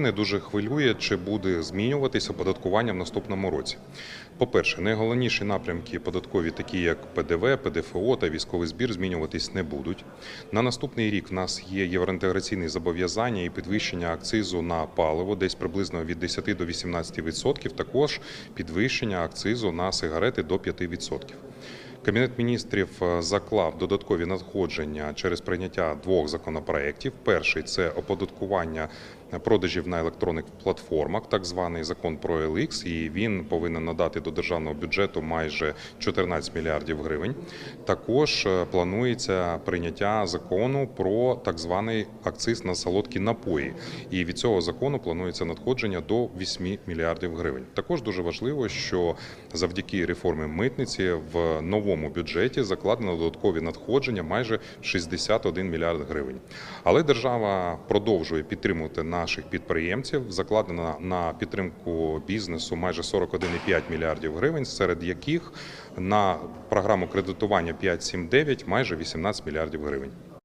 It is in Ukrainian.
Не дуже хвилює, чи буде змінюватися оподаткування в наступному році. По-перше, найголовніші напрямки податкові, такі як ПДВ, ПДФО та військовий збір, змінюватись не будуть. На наступний рік в нас є євроінтеграційні зобов'язання і підвищення акцизу на паливо, десь приблизно від 10 до 18 відсотків. Також підвищення акцизу на сигарети до 5 відсотків. Кабінет міністрів е, заклав додаткові надходження через прийняття двох законопроєктів. Перший це оподаткування продажів на електронних платформах, так званий закон про LX, і він повинен надати до державного бюджету майже 14 мільярдів гривень. Також е, планується прийняття закону про так званий акциз на солодкі напої. І від цього закону планується надходження до 8 мільярдів гривень. Також дуже важливо, що завдяки реформі митниці в новому бюджеті закладено додаткові надходження майже 61 мільярд гривень. Але держава продовжує підтримувати наших підприємців. Закладено на підтримку бізнесу майже 41,5 мільярдів гривень, серед яких на програму кредитування 5.7.9 майже 18 мільярдів гривень.